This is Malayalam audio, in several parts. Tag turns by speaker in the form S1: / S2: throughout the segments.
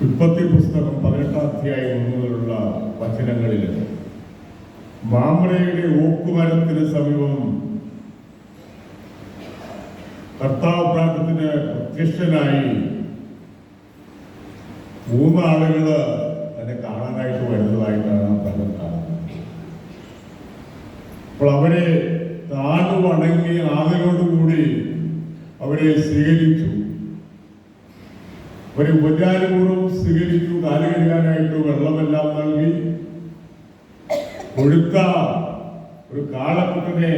S1: ഉൽപ്പത്തി പുസ്തകം പതിനെട്ടാം അധ്യായം മുതലുള്ള വചനങ്ങളിൽ മാമ്രയുടെ ഓക്കുമരത്തിന് സമീപം കർത്താവ് പ്രാർത്ഥത്തിന് പ്രത്യക്ഷനായി മൂന്നാളുകൾ തന്നെ കാണാനായിട്ട് വരുന്നതായിട്ടാണ് പലരും അപ്പോൾ അവരെ താണു വണങ്ങി ആദരോടുകൂടി അവരെ സ്വീകരിച്ചു. ഒരു ഉപചാരപൂർവം സ്വീകരിച്ചു കാൽ കഴുകാനായിട്ട് വെള്ളമെല്ലാം നൽകി. കൊഴുത്ത ഒരു കാളക്കുട്ടനെ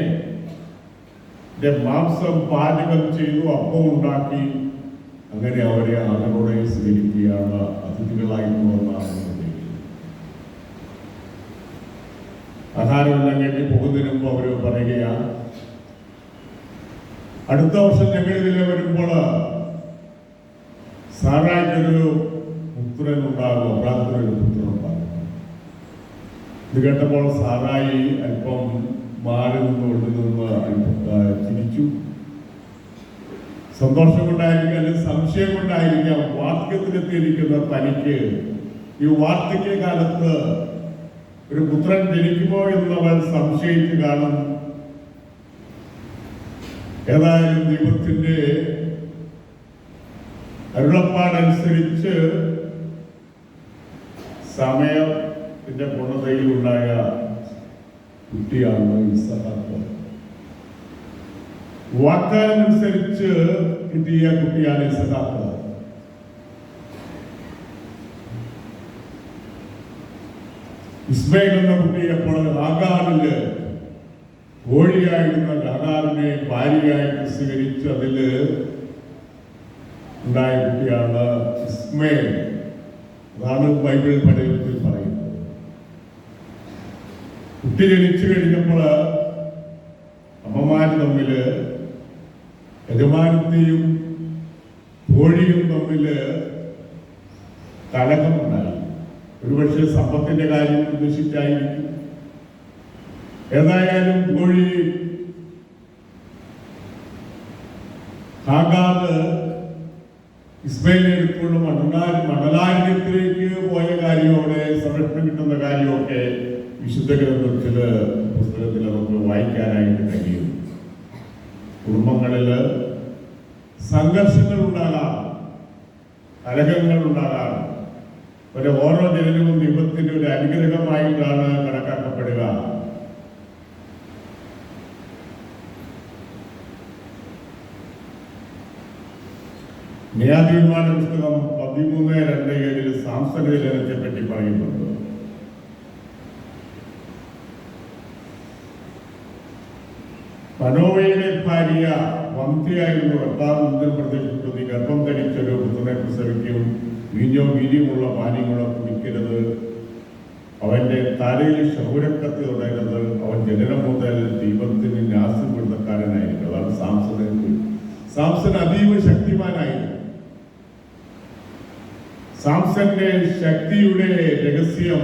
S1: മാംസം പാചകം ചെയ്തു അപ്പം ഉണ്ടാക്കി. അങ്ങനെ അവരെ ആദരോടെ സ്വീകരിക്കുകയാണ് അതിഥികളായിട്ട് വന്നാണ് ആഹാരമെല്ലാം കഴിഞ്ഞ് പോകുന്നതിന് മുമ്പ് അവർ പറയുകയാണ്. അടുത്ത വർഷം ഞങ്ങൾ ഇതിലെ വരുമ്പോൾ സാറായിട്ടൊരു പുത്രൻ ഉണ്ടാകും അബ്രാഹത്തിനൊരു പുത്രൻ ഉണ്ടാകും. ഇത് കേട്ടപ്പോൾ സാറായി അല്പം മാറി നിന്ന് ഉള്ളിൽ നിന്ന് ചിരിച്ചു. സന്തോഷം കൊണ്ടായിരിക്കാം അല്ലെങ്കിൽ സംശയം കൊണ്ടായിരിക്കാം വാർദ്ധക്യത്തിലെത്തിയിരിക്കുന്ന തനിക്ക് ഈ വാർദ്ധക്യ കാലത്ത് ഒരു പുത്രൻ ജനിക്കുമോ എന്നവൻ സംശയിച്ചു കാണും. ഏതായാലും ദൈവത്തിന്റെ അരുളപ്പാടനുസരിച്ച് സമയത്തിന്റെ പൂർണതയിലുണ്ടായ കുട്ടിയാണ് ഇസഹാക്ക് വാഗ്ദാനം അനുസരിച്ച് കിട്ടിയ കുട്ടിയാണ് ഇസഹാക്ക് ഇസ്മയിൽ എന്ന കുട്ടിയെ അപ്പോൾ ആകാറിൽ കോഴിയായിരുന്ന ആകാറിനെ ഭാര്യയായിട്ട് സ്വീകരിച്ച് അതിൽ ഉണ്ടായ കുട്ടിയാണ് ഇസ്മയിൽ. അതാണ് ബൈബിൾ പഠനത്തിൽ പറയുന്നത്. കുട്ടി ജനിച്ചു കഴിഞ്ഞപ്പോൾ അമ്മമാര് തമ്മിൽ യജമാനത്തെയും കോഴിയും തമ്മിൽ കലഹമുണ്ടായി ഒരുപക്ഷെ സമ്പത്തിന്റെ കാര്യം ഉദ്ദേശിച്ചായിരിക്കും. ഏതായാലും കോഴി ഹാഗാദ് ഇസ്മയിലെ എടുത്തുകൊണ്ട് മണലാ മണലാരണ്യത്തിലേക്ക് പോയ കാര്യമോടെ സംരക്ഷണം കിട്ടുന്ന കാര്യമൊക്കെ വിശുദ്ധ ഗ്രന്ഥത്തിൽ പുസ്തകത്തിൽ നമുക്ക് വായിക്കാനായിട്ട് കഴിയും. കുടുംബങ്ങളിൽ സംഘർഷങ്ങൾ ഉണ്ടാകാം കലഹങ്ങൾ ഉണ്ടാകാം ഒരു ഓരോ ജനനവും ദൈവത്തിന്റെ ഒരു അനുഗ്രഹമായിട്ടാണ് കണക്കാക്കപ്പെടുക. ന്യായാധിപന്മാര പുസ്തകം പതിമൂന്ന് രണ്ട് ഏഴിൽ സാംസ്കൃതിക ജനത്തെ പറ്റി പറയുന്നുണ്ട്. മനോവയുടെ ഭാര്യ വന്ധ്യയായിരുന്നു ഭർത്താവിന്റെ പ്രദേശത്ത് നീ ഗർഭം ധരിച്ചൊരു പുത്രനെ പ്രസവിക്കും വീഞ്ഞോ വീര്യമുള്ള പാനീയങ്ങളോ കുടിക്കരുത്. അവന്റെ തലയിൽ ശൗരക്കത്തി തുടരുന്നത് അവൻ ജനനം മുതൽ ദൈവത്തിന് ന്യാസപ്പെടുത്തക്കാരനായിരിക്കും അതാണ് സാംസനെ സാംസൺ അതീവ ശക്തിമാനായിരുന്നു. സാംസന്റെ ശക്തിയുടെ രഹസ്യം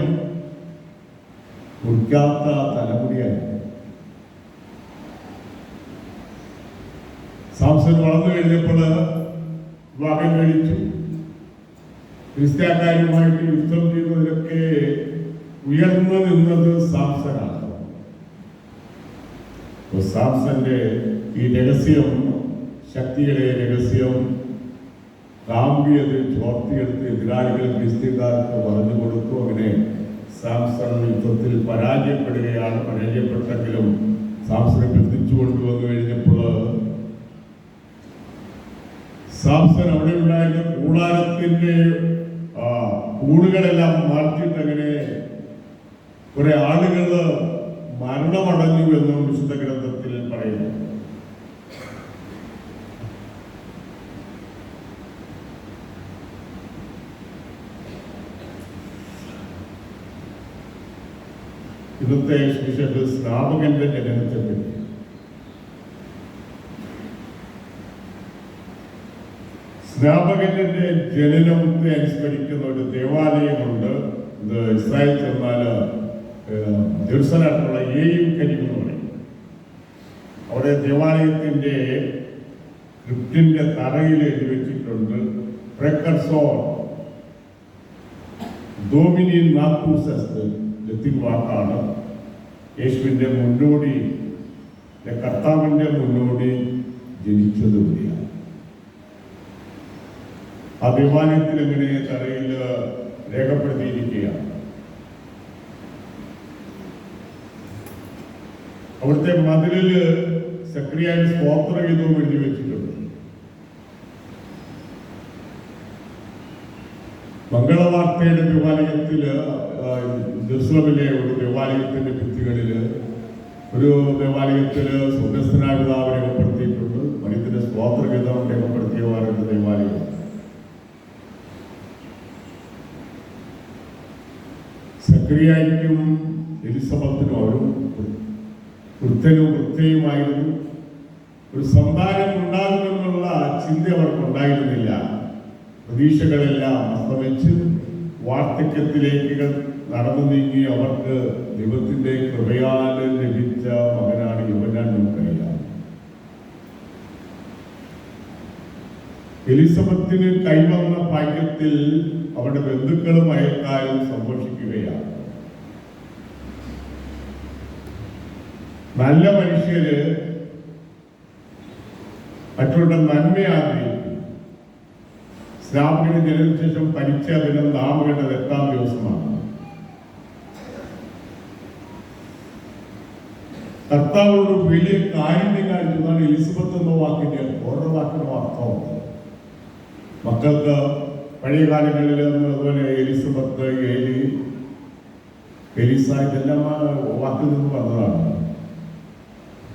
S1: കുടിക്കാത്ത തലമുടിയായിരുന്നു. സാംസൺ വളർന്നു കഴിഞ്ഞപ്പോൾ വിവാഹം കഴിച്ചു ക്രിസ്ത്യാക്കാരുമായിട്ട് യുദ്ധം ചെയ്യുന്നതിലൊക്കെ ഉയർന്നു നിന്നത് സാംസനാണ് ഈ രഹസ്യം ശക്തിയുടെ രഹസ്യം കാമ്പിയത് ചോർത്തിയെടുത്ത് എതിരാളികൾ ക്രിസ്ത്യക്കാർക്ക് പറഞ്ഞു കൊടുത്തു. അങ്ങനെ സാംസൺ യുദ്ധത്തിൽ പരാജയപ്പെടുകയാണ് പരാജയപ്പെട്ടെങ്കിലും സാംസനെ ബന്ധിച്ചു കൊണ്ടുവന്നു കഴിഞ്ഞപ്പോൾ സാംസൺ അവിടെ ഉണ്ടായിരുന്ന കൂടാരത്തിന്റെ കൂടുകളെല്ലാം മാറ്റിയിട്ട് അങ്ങനെ കുറെ ആളുകൾ മരണമടഞ്ഞു എന്നും വിശുദ്ധ ഗ്രന്ഥത്തിൽ പറയുന്നു. ഇന്നത്തെ സുവിശേഷ സ്ഥാപകന്റെ ജനനത്തെ പറ്റി സ്നാപകന്റെ ജനനത്തെ അനുസ്മരിക്കുന്ന ഒരു ദേവാലയമുണ്ട്. ഇത് ഇസ്രായേൽ ചെന്നാൽ ജെറുസലായിട്ടുള്ള ഏയും കരിമെന്ന് പറയും. അവിടെ ദേവാലയത്തിന്റെ ക്രിപ്റ്റിന്റെ തറയിൽ എഴുതി വെച്ചിട്ടുണ്ട് പ്രക്കർസോർ ഡോമിനിയൻ നാക്കൂസസ് ലത്തിൻ യേശുവിന്റെ മുന്നോടി കർത്താവിന്റെ മുന്നോടി ജനിച്ചത് ആ ദേവാലയത്തിൽ എങ്ങനെ തറയിൽ രേഖപ്പെടുത്തിയിരിക്കുകയാണ്. അവിടുത്തെ മതിലിൽ സക്രിയായ സ്വാത്രഗീതവും എഴുതി വെച്ചിട്ടുണ്ട്. മംഗളവാർത്തയുടെ ദേവാലയത്തിൽ ജെറുസലമിലെ ഒരു ദേവാലയത്തിന്റെ ഭിത്തികളിൽ ഒരു ദേവാലയത്തിൽ സ്വന്തസ്ഥനായ പിതാവ് രേഖപ്പെടുത്തിയിട്ടുണ്ട്. മനുഷ്യന്റെ സ്വാത്രഗീതം രേഖപ്പെടുത്തിയ വേറൊരു ദേവാലയം സക്രിയായിക്കും എലിസബത്തിനും അവരും വൃത്തനും വൃത്തയുമായിരുന്നു ഒരു സന്താനം ഉണ്ടാകുമെന്നുള്ള ചിന്ത അവർക്ക് ഉണ്ടായിരുന്നില്ല. പ്രതീക്ഷകളെല്ലാം അസ്തമിച്ച് വാർദ്ധക്യത്തിലേക്ക് നടന്നു നീങ്ങി അവർക്ക് ദൈവത്തിന്റെ കൃപയാൽ ലഭിച്ച മകനാണ് യുവനാൻ നമുക്കറിയാം. എലിസബത്തിന് കൈവന്ന ഭാഗ്യത്തിൽ അവരുടെ ബന്ധുക്കളും അയൽക്കാരും സന്തോഷിക്കുകയാണ്. നല്ല മനുഷ്യര് മറ്റുള്ള നന്മ ആഗ്രഹിക്കും ശ്രാവണിന് ജനനശേഷം പരിച്ച ദിനം നാമകേണ്ടത് എട്ടാം ദിവസമാണ്. കർത്താവോട് വലിയ കാര്യം കാണിച്ചതാണ് എലിസബത്ത് എന്ന വാക്കിന്റെ ഓരോ വാക്കിനും അർത്ഥമുണ്ട് മക്കൾക്ക് പഴയ കാലങ്ങളിൽ അതുപോലെ എലിസബത്ത് എലി എലിസ ഇതെല്ലാം വാക്കിൽ നിന്ന് വന്നതാണ്.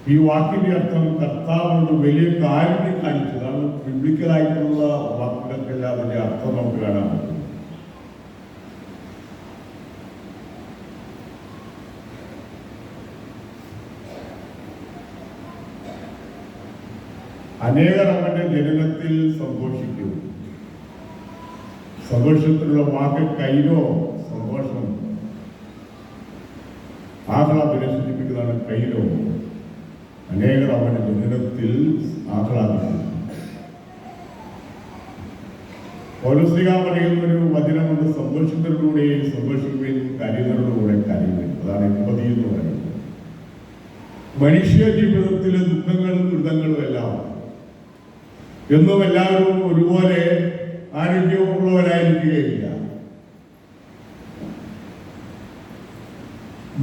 S1: ഈ വാക്കിന്റെ അർത്ഥം കർത്താവിനോട് വലിയ കാരുണ്യം കാണിച്ചതാണ് ബിബ്ലിക്കലായിട്ടുള്ള വാക്കുകൾക്കെല്ലാം അതിന്റെ അർത്ഥം നമുക്ക് കാണാൻ പറ്റും. അനേകർ അവന്റെ ജനനത്തിൽ സന്തോഷിക്കും. സന്തോഷത്തിലുള്ള വാക്ക് കൈലോ സന്തോഷം. ആഹ്ലാദിനെ സൂചിപ്പിക്കുന്നതാണ് കൈലോ അനേകർ അവന്റെ ദുരിതത്തിൽ ആഹ്ലാദിക്കുന്നു പൗരസ്ലിക പറയുന്ന ഒരു വചനമുണ്ട് സന്തോഷത്തിലൂടെ സന്തോഷിക്കുവാൻ കരുതലോടുകൂടെ കരുവൻ അതാണ് എൺപതി എന്ന് പറയുന്നത്. മനുഷ്യ ജീവിതത്തിലെ ദുഃഖങ്ങളും ദുരിതങ്ങളും എല്ലാം എന്നും എല്ലാവരും ഒരുപോലെ ആരോഗ്യമുള്ളവരായിരിക്കുകയില്ല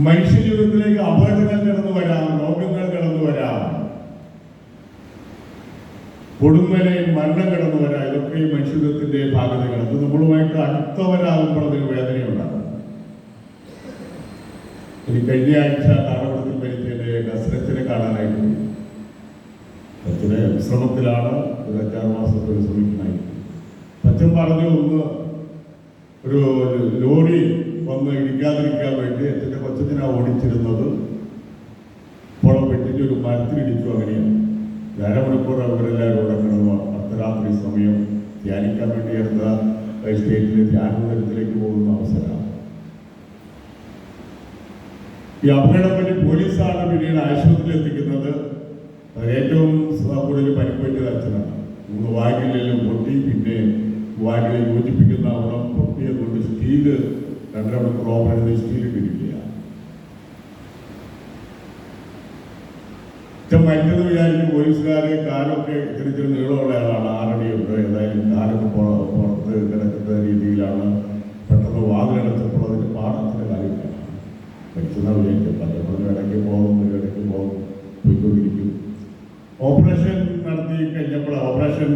S1: മനുഷ്യ ജീവിതത്തിലേക്ക് അപകടങ്ങൾ കടന്നു വരാം രോഗങ്ങൾ കടന്നു വരാം. കൊടുമലയും മരണം കടന്നു വരാം ഇതൊക്കെ ഈ മനുഷ്യത്വത്തിന്റെ ഭാഗതകൾ അത് നമ്മളുമായിട്ട് അടുത്തവരാകുമ്പോൾ അതിന് വേദനയുണ്ടാകും. ഇനി കഴിഞ്ഞ ആഴ്ച താറവടത്തിൽ മരിച്ചതിന്റെ കസരത്തിനെ കാണാനായിട്ട് അച്ഛനെ വിശ്രമത്തിലാണ്. ഒരു അഞ്ചാറ് മാസത്തെ വിശ്രമിക്കുന്നത് അച്ഛൻ പറഞ്ഞു ഒന്ന് ഒരു ലോറി വന്ന് ഇടിക്കാതിരിക്കാൻ വേണ്ടി അച്ഛന്റെ കൊച്ചച്ഛനാ ഓടിച്ചിരുന്നത്. പുളം വെട്ടിച്ച് ഒരു മരത്തിലിടിച്ചു അങ്ങനെയാണ്. അരമണിക്കൂർ അവരെല്ലാവരും കൂടെ കിടന്നു. അർദ്ധരാത്രി സമയം. ധ്യാനിക്കാൻ വേണ്ടി അടുത്ത സ്റ്റേറ്റിലെ ധ്യാനത്തിലേക്ക് പോകുന്ന അവസരമാണ്. ഈ അപകടം പറ്റി പോലീസാണ് പിന്നീട് ആശുപത്രിയിൽ എത്തിക്കുന്നത്. ഏറ്റവും കൂടുതൽ പരിപ്പറ്റിയത് അച്ഛനാണ്. മൂന്ന് വാഗിലെല്ലാം പൊട്ടി പിന്നെ വാഗിലെ യോജിപ്പിക്കുന്ന അവിടം പൊട്ടിയെ കൊണ്ട് സ്റ്റീൽ രണ്ടര മണിക്കൂർ ഓപ്പറേറ്റ് സ്റ്റീൽ കിട്ടിയില്ല അച്ഛൻ മരിച്ചത് വിചാരിച്ച് പോലീസുകാരെ കാലൊക്കെ ഇത്തിരി നീളമുള്ള ആളാണ്. ആറടിയുണ്ട് ഏതായാലും കാലൊക്കെ പുറ- പുറത്ത് കിടക്കുന്ന രീതിയിലാണ് പെട്ടെന്ന് വാതിലടച്ചപ്പോൾ അതിന്റെ പാടത്തിന്റെ കാര്യമില്ല. മരിച്ചെന്നാ വിചാരിക്കും പലപ്പോഴും ഇടയ്ക്ക് പോകും ഇടയ്ക്ക് പോകും പോയിക്കൊണ്ടിരിക്കും. ഓപ്പറേഷൻ നടത്തി കഴിഞ്ഞപ്പോൾ ഓപ്പറേഷൻ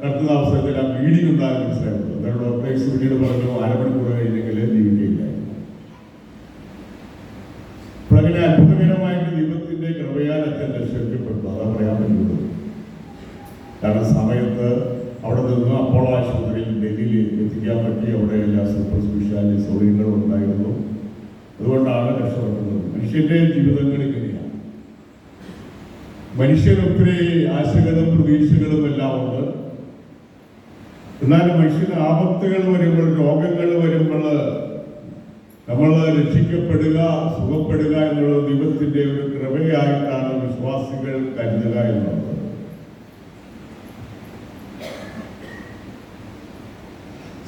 S1: നടത്തുന്ന അവസരത്തിൽ ആ ബീഡിങ് ഉണ്ടാകാൻ മനസ്സിലായിരുന്നു അന്നേരം ഡോക്ടേഴ്സ് പിന്നീട് പറഞ്ഞു അരമണിക്കൂർ കഴിഞ്ഞെങ്കിൽ ജീവിക്കില്ല അപ്പോൾ അങ്ങനെ അത്ഭുതകരമായിട്ട് ദൈവത്തിന്റെ കൃപയാൽ അച്ഛൻ രക്ഷിക്കപ്പെട്ടു അതാ പറയാൻ പറ്റുള്ളൂ കാരണം സമയത്ത് അവിടെ നിന്ന് അപ്പോളോ ആശുപത്രിയിൽ ഡൽഹിയിൽ എത്തിക്കാൻ പറ്റി. അവിടെ എല്ലാ സൂപ്പർ സ്പെഷ്യാലിറ്റി സൗകര്യങ്ങളും ഉണ്ടായിരുന്നു. അതുകൊണ്ടാണ് രക്ഷപ്പെട്ടത് മനുഷ്യന്റെ ജീവിതങ്ങൾ ഇങ്ങനെയാണ്. മനുഷ്യൻ ഒത്തിരി ആശകളും പ്രതീക്ഷകളും എല്ലാം ഉണ്ട്. എന്നാൽ മനുഷ്യന് ആപത്തുകൾ വരുമ്പോൾ രോഗങ്ങൾ വരുമ്പോൾ നമ്മൾ രക്ഷിക്കപ്പെടുക സുഖപ്പെടുക എന്നുള്ളത് ദൈവത്തിന്റെ ഒരു കൃപയായിട്ടാണ് വിശ്വാസം വിശ്വാസികൾ കരുതുക എന്നുള്ളത്.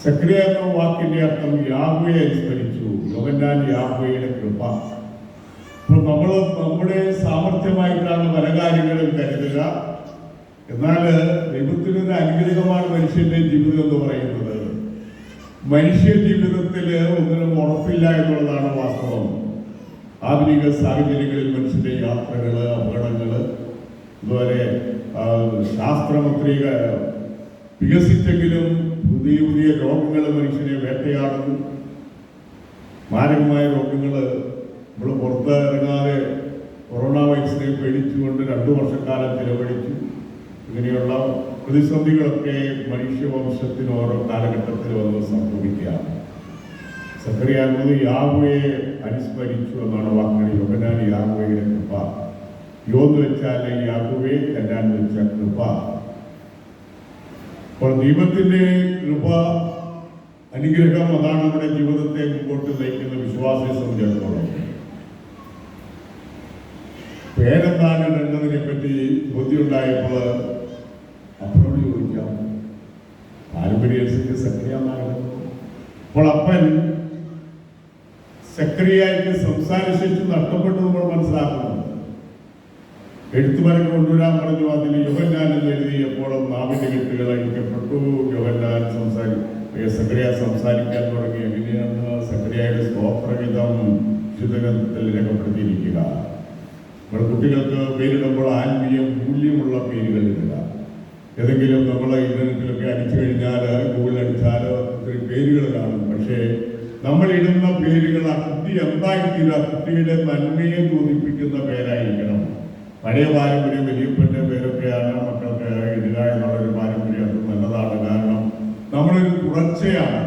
S1: സക്രിയ എന്ന വാക്കിന്റെ അർത്ഥം യാഹ്വയെ അനുസ്മരിച്ചു. യോഗന്നാൻ യാഹ്വയുടെ കൃപ. അപ്പൊ നമ്മൾ നമ്മുടെ സാമർഥ്യമായിട്ടാണ് പല കാര്യങ്ങളും കരുതുക. എന്നാൽ ദൈവത്തിനൊരു അനുഗ്രഹമാണ് മനുഷ്യന്റെ ജീവിതം എന്ന് പറയുന്നത്. മനുഷ്യ ജീവിതത്തിൽ ഒന്നിനും ഉറപ്പില്ല എന്നുള്ളതാണ് വാസ്തവം. ആധുനിക സാഹചര്യങ്ങളിൽ മനുഷ്യന്റെ യാത്രകൾ അപകടങ്ങൾ അതുപോലെ ആ, ശാസ്ത്രമത്രിക വികസിച്ചെങ്കിലും പുതിയ പുതിയ രോഗങ്ങൾ മനുഷ്യനെ വേട്ടയാടുന്നു. മാരകമായ രോഗങ്ങൾ നമ്മൾ പുറത്തിറങ്ങാതെ കൊറോണ വൈറസിനെ പേടിച്ചുകൊണ്ട് രണ്ടു വർഷക്കാലം ചിലവഴിച്ചു. ഇങ്ങനെയുള്ള പ്രതിസന്ധികളൊക്കെ മനുഷ്യവംശത്തിന് ഓരോ കാലഘട്ടത്തിൽ വന്ന് സംഭവിക്കുകയാണ്. സക്കറിയാകുന്നത് യാഹുവയെ അനുസ്മരിച്ചു എന്നാണ് വാക്കുകൾ യോഗനാൻ യാഹുവയുടെ കൃപ. യോന്ന് വെച്ചാൽ യാഹുവെ കല്ലാൻ വെച്ച കൃപ. അപ്പോൾ ദൈവത്തിന്റെ കൃപ അനുഗ്രഹം അതാണ് നമ്മുടെ ജീവിതത്തെ മുമ്പോട്ട് നയിക്കുന്ന വിശ്വാസത്തെ സംബന്ധിച്ചിടത്തോളം. പേരെന്താണ് എന്നതിനെ പറ്റി ചോദ്യമുണ്ടായപ്പോൾ അനുസരിച്ച് സക്രിയമാണ് അപ്പോൾ അപ്പൻ സെക്രട്ടറിയായിട്ട് സംസാര ശേഷി നഷ്ടപ്പെട്ടു നമ്മൾ മനസ്സിലാക്കുന്നത് എഴുത്തുമരം കൊണ്ടുവരാൻ പറഞ്ഞു. അതിൽ യോഹന്നാൻ എന്ന് എഴുതിയപ്പോൾ നാവിന്റെ കെട്ടുകൾ അഴിക്കപ്പെട്ടു. യുവൻലാൽ സംസാരിക്കും സക്രിയ സംസാരിക്കാൻ തുടങ്ങി. എങ്ങനെയാണ് സക്രിയയുടെ സ്തോത്രഗീതം ശുദ്ധഗ്രന്ഥത്തിൽ രേഖപ്പെടുത്തിയിരിക്കുക? നമ്മുടെ കുട്ടികൾക്ക് പേരിടുമ്പോൾ ആത്മീയ മൂല്യമുള്ള പേരുകൾ ഇടുക. ഏതെങ്കിലും നമ്മൾ ഇന്റർനെറ്റിലൊക്കെ അടിച്ചു കഴിഞ്ഞാൽ ഗൂഗിളിൽ അടിച്ചാലോ ഒത്തിരി പേരുകൾ കാണും. പക്ഷേ നമ്മൾ ഇടുന്ന പേരുകൾ ആ കുട്ടി എന്തായിരിക്കില്ല കുട്ടിയുടെ നന്മയെ ചോദിപ്പിക്കുന്ന പേരായിരിക്കണം. പഴയ പാരമ്പര്യം വലിയപ്പെട്ട പേരൊക്കെയാണ് മക്കൾക്ക് എന്നുള്ളൊരു പാരമ്പര്യം. അത് നല്ലതാണ്. കാരണം നമ്മളൊരു തുടർച്ചയാണ്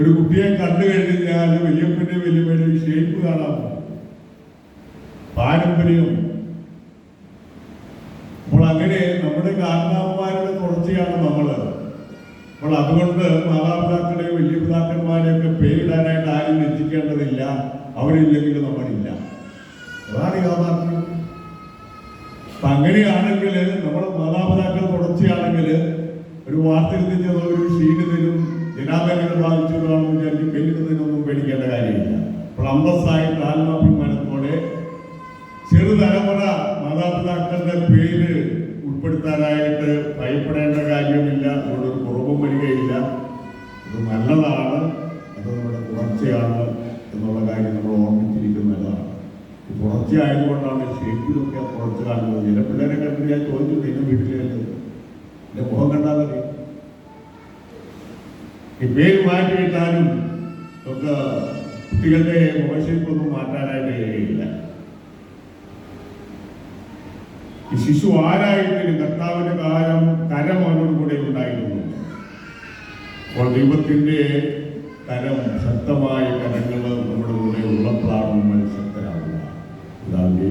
S1: ഒരു കുട്ടിയെ കണ്ടു കഴിഞ്ഞാൽ വലിയപ്പന്റെ വലിയ ഷേപ്പ് കാണാം പാരമ്പര്യം അപ്പോൾ അങ്ങനെ നമ്മുടെ കാരണവന്മാരുടെ തുടർച്ചയാണ് നമ്മൾ അപ്പോൾ അതുകൊണ്ട് മാതാപിതാക്കളുടെയും വലിയ പിതാക്കന്മാരെയൊക്കെ പേരിടാനായിട്ട് ആരും എത്തിക്കേണ്ടതില്ല അവരില്ലെങ്കിൽ നമ്മളില്ല. അതാണ് യാഥാർത്ഥ്യം. അപ്പൊ അങ്ങനെയാണെങ്കിൽ നമ്മുടെ മാതാപിതാക്കൾ തുടർച്ചയാണെങ്കിൽ ഒരു വാർത്തയിൽ ചെന്ന ഒരു ക്ഷീണിതനും ജനാധാരങ്ങൾ ബാധിച്ചവരാണെന്ന് വിചാരിച്ച് പേരിടുന്നതിനൊന്നും പേടിക്കേണ്ട കാര്യമില്ല. അപ്പോൾ അന്തസ്സായിട്ട് ആത്മാഭിമാനത്തോടെ ചെറുതലമുറ മാതാപിതാക്കളുടെ പേര് ഉൾപ്പെടുത്താനായിട്ട് ഭയപ്പെടേണ്ട കാര്യമില്ല. അതുകൊണ്ട് കുറവും വരികയില്ല. അത് നല്ലതാണ്. അത് നമ്മുടെ തുടർച്ചയാണ് എന്നുള്ള കാര്യം നമ്മൾ ഓർമ്മിച്ചിരിക്കുന്നതാണ്. തുടർച്ചയായതുകൊണ്ടാണ് ആ തുടർച്ച കാണുന്നത്. ചില പിള്ളേരെ കണ്ടിട്ട് ഞാൻ ചോദിച്ചു നിങ്ങൾ വീട്ടിലേക്ക്? എന്റെ മുഖം കണ്ടാൽ മതി. ഈ പേര് മാറ്റിയിട്ടാലും ഒക്കെ കുട്ടികളുടെ മുഖശേപ്പൊന്നും മാറ്റാനായിട്ട് കഴിയില്ല. ഈ ശിശു ആരായിട്ടിന് കർത്താവിന്റെ കാലം കരം അവനോട് കൂടെ ഉണ്ടായിരുന്നു. അപ്പോൾ ദൈവത്തിന്റെ കരം ശക്തമായ കരങ്ങൾ നമ്മുടെ കൂടെ ഉള്ളപ്പോഴാണ് നമ്മൾ ശക്തരാകുക. ഇതാണ്